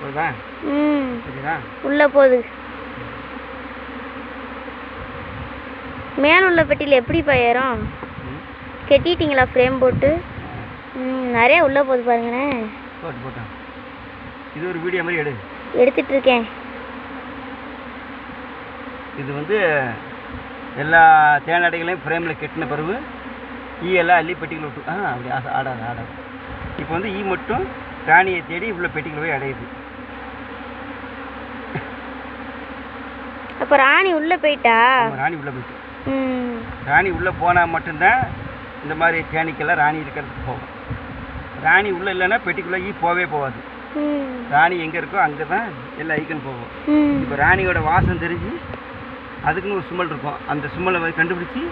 போதா ம். உள்ளே போகுது. மேல் உள்ள பெட்டியில் எப்படி ஏறும்? கெட்டிட்டீங்களா ஃப்ரேம் போட்டு? ம் நிறைய உள்ளே போகுது பாருங்களேன். போட்டு போட்டேன் இது ஒரு வீடியோ மாதிரி எடு. எடுத்துட்டு இருக்கேன் இது வந்து எல்லா தேனடைகளையும் ஃப்ரேமில் கெட்டின பிறகு ஈ எல்லாம் அள்ளி பெட்டிக்குள்ள விட்டு ஆ அப்படி ஆடாது ஆடாது. இப்போ வந்து ஈ மட்டும் ராணியை தேடி இவ்வளோ பெட்டிக்குள்ள போய் அடையுது. அப்போ ராணி உள்ளே போயிட்டா? ராணி உள்ளே போயிட்டு. ராணி உள்ளே போனால் மட்டும்தான் இந்த மாதிரி தேனீக்கெல்லாம் ராணி இருக்கிறதுக்கு போகும். ராணி உள்ளே இல்லைன்னா பெட்டிக்குள்ளே ஈ போகவே போகாது. ராணி எங்கே இருக்கோ அங்கே தான் எல்லா ஈக்கும் போகும். இப்போ ராணியோட வாசம் தெரிஞ்சு அதுக்குன்னு ஒரு சுமல் இருக்கும். அந்த சுமலை கண்டுபிடிச்சி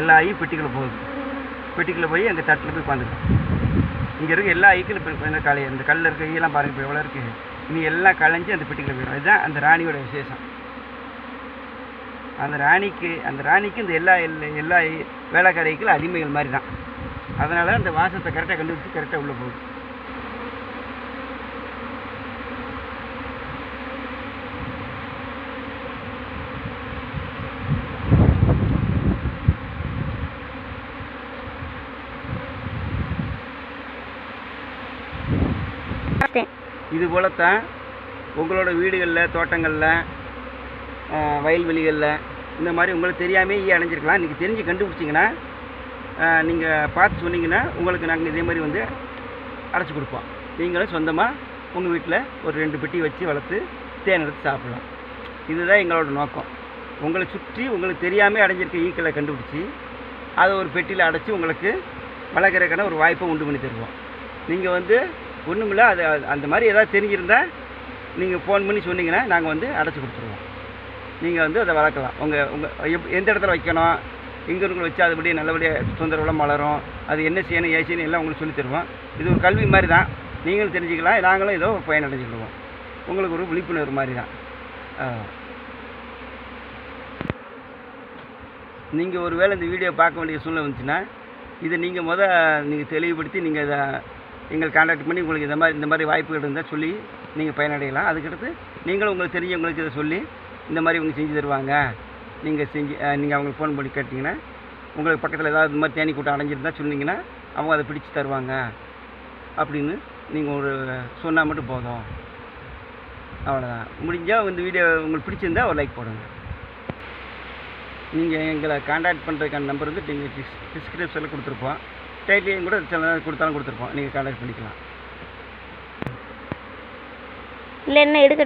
எல்லா ஐயும் பெட்டிக்குள்ளே போகுது. பெட்டிக்குள்ளே போய் அந்த தட்டில் போய் உட்காந்துக்கும் இங்கே இருக்க எல்லா ஐக்கிலும் இப்போ இந்த களை இந்த கல்லில் இருக்க ஈயெல்லாம் பாருங்க இப்போ எவ்வளோ இருக்குது இனி எல்லாம் களைஞ்சு அந்த பெட்டிக்குள்ளே போயிடும். இதுதான் அந்த ராணியோட விசேஷம். அந்த ராணிக்கு அந்த ராணிக்கு இந்த எல்லா எல்லா எல்லா வேலைக்காரிகளும் அடிமைகள் மாதிரி தான் அதனால அந்த வாசத்தை கரெக்டாக கண்டுபிடிச்சி கரெக்டாக உள்ளே போகுது. இது போலத்தான் உங்களோட வீடுகளில் தோட்டங்களில் வயல்வெளிகளில் இந்த மாதிரி உங்களுக்கு தெரியாமே ஈ அடைஞ்சிருக்கலாம் நீங்கள் தெரிஞ்சு கண்டுபிடிச்சிங்கன்னா நீங்கள் பார்த்து சொன்னீங்கன்னா உங்களுக்கு நாங்கள் இதே மாதிரி வந்து அடைச்சி கொடுப்போம். நீங்களும் சொந்தமாக உங்கள் வீட்டில் ஒரு ரெண்டு பெட்டி வச்சு வளர்த்து தேன் எடுத்து சாப்பிடலாம். இதுதான் எங்களோட நோக்கம். உங்களை சுற்றி உங்களுக்கு தெரியாமல் அடைஞ்சிருக்க ஈக்களை கண்டுபிடிச்சி அதை ஒரு பெட்டியில் அடைச்சி உங்களுக்கு வளர்க்குறதுக்கான ஒரு வாய்ப்பை உண்டு பண்ணி தருவோம். நீங்கள் வந்து ஒன்றுமில்ல அது அந்த மாதிரி ஏதாவது தெரிஞ்சிருந்தால் நீங்கள் ஃபோன் பண்ணி சொன்னீங்கன்னா நாங்கள் வந்து அடைச்சி கொடுத்துருவோம். நீங்கள் வந்து அதை வளர்க்கலாம். உங்கள் உங்கள் எப் எந்த இடத்துல வைக்கணும் எங்கே இருக்கிற வச்சு அதுபடியே நல்லபடியாக தொந்தரவுலாம் வளரும் அது என்ன செய்யணும் ஏசின்னு செய்யணும் எல்லாம் உங்களுக்கு சொல்லித் தருவோம். இது ஒரு கல்வி மாதிரி தான். நீங்களும் தெரிஞ்சுக்கலாம் நாங்களும் ஏதோ பயனடைஞ்சுக்கிடுவோம் உங்களுக்கு ஒரு விழிப்புணர்வு மாதிரி தான். நீங்கள் ஒரு வேளை இந்த வீடியோ பார்க்க வேண்டிய சூழ்நிலை வந்துச்சுன்னா இதை நீங்கள் முத நீங்கள் தெளிவுபடுத்தி நீங்கள் இதை எங்களை காண்டாக்ட் பண்ணி உங்களுக்கு இந்த மாதிரி இந்த மாதிரி வாய்ப்புகள் இருந்தால் சொல்லி நீங்கள் பயனடையலாம். அதுக்கடுத்து நீங்களும் உங்களுக்கு தெரிஞ்சவங்களுக்கு இதை சொல்லி இந்த மாதிரி இவங்க செஞ்சு தருவாங்க. நீங்கள் செஞ்சு நீங்கள் அவங்களுக்கு ஃபோன் பண்ணி கேட்டிங்கன்னா உங்களுக்கு பக்கத்தில் ஏதாவது இந்த மாதிரி தேனி கூட்டம் அடைஞ்சிருந்தா சொன்னீங்கன்னா அவங்க அதை பிடிச்சி தருவாங்க. அப்படின்னு நீங்கள் ஒரு சொன்னால் மட்டும் போதும். அவ்வளோதான் முடிஞ்சால் இந்த வீடியோ உங்களுக்கு பிடிச்சிருந்தா ஒரு லைக் போடுங்க. நீங்கள் எங்களை காண்டாக்ட் பண்ணுறதுக்கான நம்பர் வந்து நீங்கள் டிஸ் டிஸ்கிரிப்ஷனில் கொடுத்துருப்போம். டைட்லையும் கூட சில கொடுத்தாலும் கொடுத்துருப்போம். நீங்கள் காண்டாக்ட் பண்ணிக்கலாம். இல்லை என்ன எடுக்க